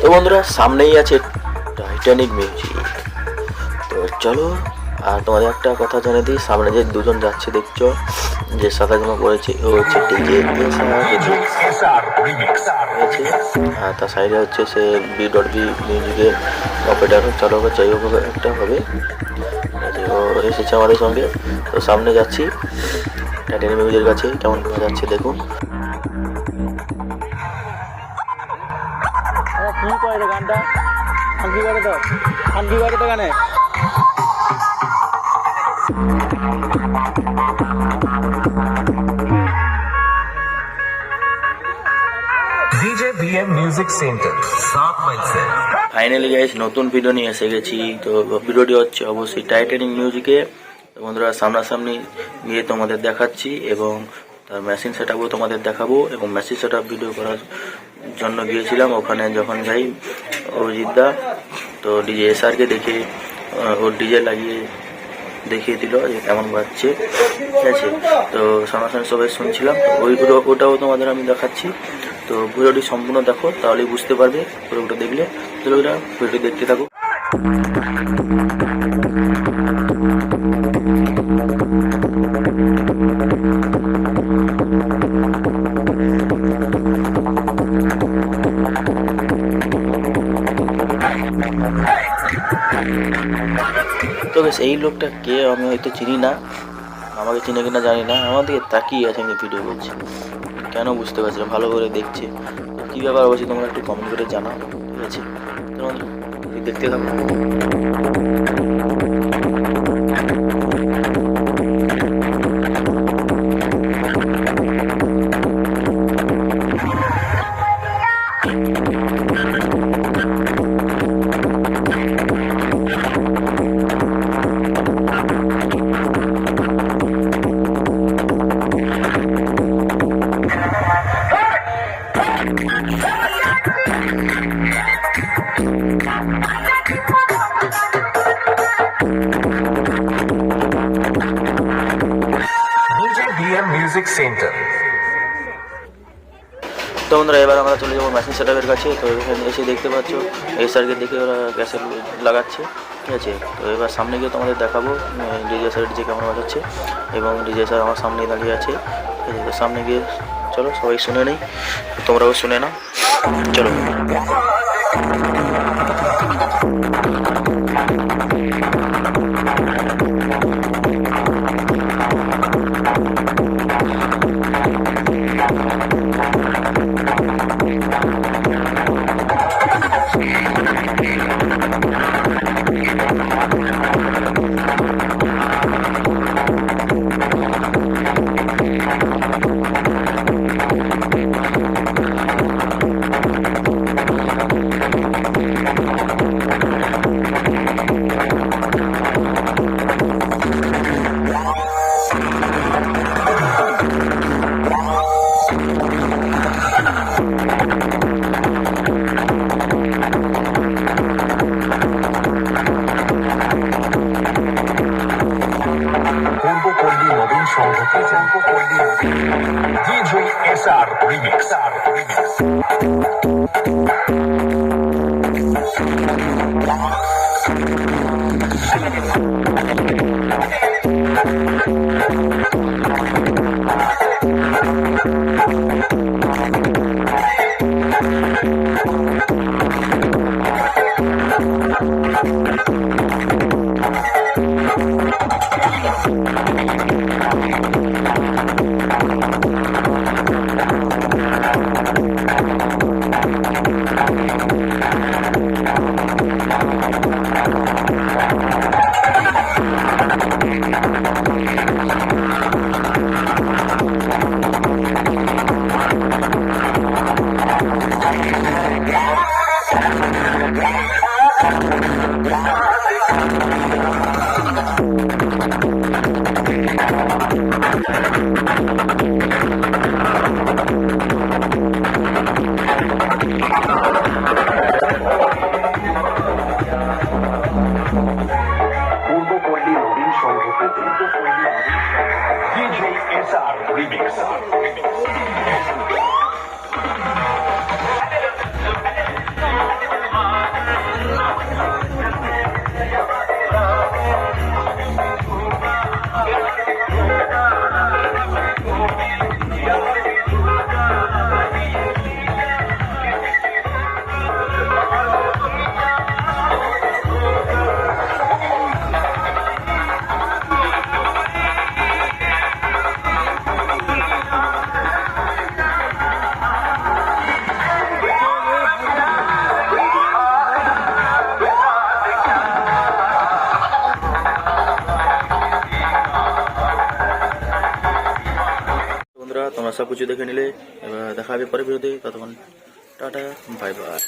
তো বন্ধুরা, সামনেই আছে টাইটানিক মিউজিক তো চলো, আর তোমাদের একটা কথা জানিয়ে দিই। সামনে যে দুজন যাচ্ছে, দেখছ? যে সাদা জামা পরেছে, ও হচ্ছে আছে? আর তার সাইডে হচ্ছে সে বি ডট বি মিউজিকের অপারেটার চালক যাই হোক একটা হবে। ও এসেছে আমাদের সঙ্গে। তো সামনে যাচ্ছি। টাইটানিক মিউজিকের কাছে কেমন যাচ্ছে, দেখুন। কি কয় রে গানটা? ফাঁকি তো। ফাঁকি তো গানে। মিউজিক সেন্টার ফাইনালি গাইস নতুন ভিডিও নিয়ে এসে গেছি। তো ভিডিওটি হচ্ছে অবশ্যই টাইটানিক মিউজিকে বন্ধুরা সামনাসামনি গিয়ে তোমাদের দেখাচ্ছি এবং তার মেশিন সেট তোমাদের দেখাবো এবং মেশিন সেট ভিডিও করার জন্য গিয়েছিলাম। ওখানে যখন যাই অরিজিৎদা তো ডিজে এসআরকে দেখে ওর ডিজে লাগিয়ে দেখিয়ে দিল যে কেমন বাজছে। ঠিক আছে? তো সামনাসামনি সবাই শুনছিলাম। ওই ভিডিও ওটাও তোমাদের আমি দেখাচ্ছি। তো ভিডিওটি সম্পূর্ণ দেখো, তাহলেই বুঝতে পারবে। পুরোটা দেখলে ভিডিওটি দেখতে থাকো তো বেশ, এই লোকটা কে আমি হয়তো চিনি না। আমাকে চিনে কিনা জানি না। আমার দিকে তাকিয়ে আছে আমি ভিডিও করছি। কেন বুঝতে পারছি না, ভালো করে দেখছে। কী ব্যাপার অবশ্যই তোমরা একটু কমেন্ট করে জানাও, ঠিক আছে? দেখতে থাকো। তো বন্ধুরা, এবার আমরা চলে যাব মেশিন সেটআপের কাছে। তো এখানে এসে দেখতে পাচ্ছ, এই স্যারকে দেখে ওরা গ্যাসের লাগাচ্ছে, ঠিক আছে? তো এবার সামনে গিয়ে তোমাদের দেখাবো ডিজে স্যারের যে কেমন বাজাচ্ছে এবং ডিজে স্যার আমার সামনেই দাঁড়িয়ে আছে? তো সামনে গিয়ে, চলো, সবাই শুনে নেই, তোমরাও শুনে নাও। চলো। পূর্ব Mixar Remix. Thank Remix. Remix. তোমরা সব কিছু দেখে নিলে এবার দেখা হবে পরে ভিডিওতে। ততক্ষণ টাটা বাই বাই